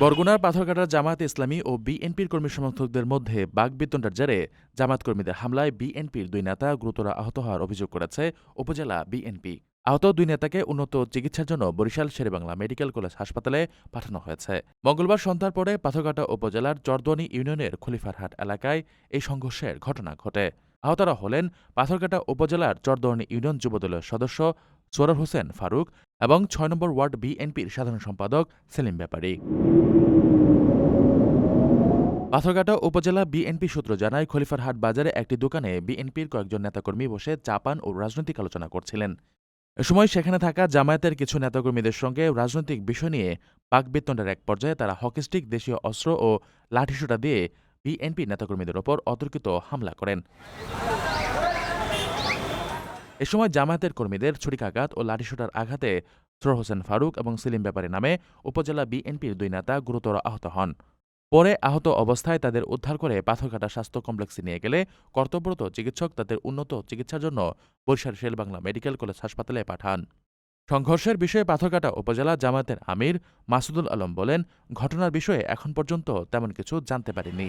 বরগুনার পাথরঘাটার জামায়াত ইসলামী ও বিএনপির কর্মী সমর্থকদের মধ্যে বাগবিতণ্ডার জেরে জামায়াত কর্মীদের হামলায় বিএনপির দুই নেতা গুরুতর আহত হওয়ার অভিযোগ করেছে উপজেলা বিএনপি। আহত দুই নেতাকে উন্নত চিকিৎসার জন্য বরিশাল শেরেবাংলা মেডিকেল কলেজ হাসপাতালে পাঠানো হয়েছে। মঙ্গলবার সন্ধ্যার পরে পাথরঘাটা উপজেলার চরদোয়ানি ইউনিয়নের খলিফারহাট এলাকায় এই সংঘর্ষের ঘটনা ঘটে। আহতরা হলেন পাথরঘাটা উপজেলার চরদোয়ানি ইউনিয়ন যুবদলের সদস্য সোরার হোসেন ফারুক এবং ছয় নম্বর ওয়ার্ড বিএনপির সাধারণ সম্পাদক সেলিম ব্যাপারী। পাথরঘাটা উপজেলা বিএনপি সূত্র জানায়, খলিফারহাট বাজারে একটি দোকানে বিএনপির কয়েকজন নেতাকর্মী বসে চাপান ও রাজনৈতিক আলোচনা করছিলেন। এ সময় সেখানে থাকা জামায়াতের কিছু নেতাকর্মীদের সঙ্গে রাজনৈতিক বিষয় নিয়ে পাকবেতনের এক পর্যায়ে তারা হকিস্টিক, দেশীয় অস্ত্র ও লাঠিসোঁটা দিয়ে বিএনপি নেতাকর্মীদের ওপর অতর্কিত হামলা করেন। এ সময় জামায়াতের কর্মীদের ছুরিকাঘাত ও লাঠিসোটার আঘাতে সরোর হোসেন ফারুক এবং সেলিম ব্যাপারী নামে উপজেলা বিএনপির দুই নেতা গুরুতর আহত হন। পরে আহত অবস্থায় তাদের উদ্ধার করে পাথরঘাটা স্বাস্থ্য কমপ্লেক্সে নিয়ে গেলে কর্তব্যরত চিকিৎসক তাদের উন্নত চিকিৎসার জন্য বরিশাল শেলবাংলা মেডিকেল কলেজ হাসপাতালে পাঠান। সংঘর্ষের বিষয়ে পাথরঘাটা উপজেলা জামায়াতের আমির মাসুদুল আলম বলেন, ঘটনার বিষয়ে এখন পর্যন্ত তেমন কিছু জানতে পারেনি।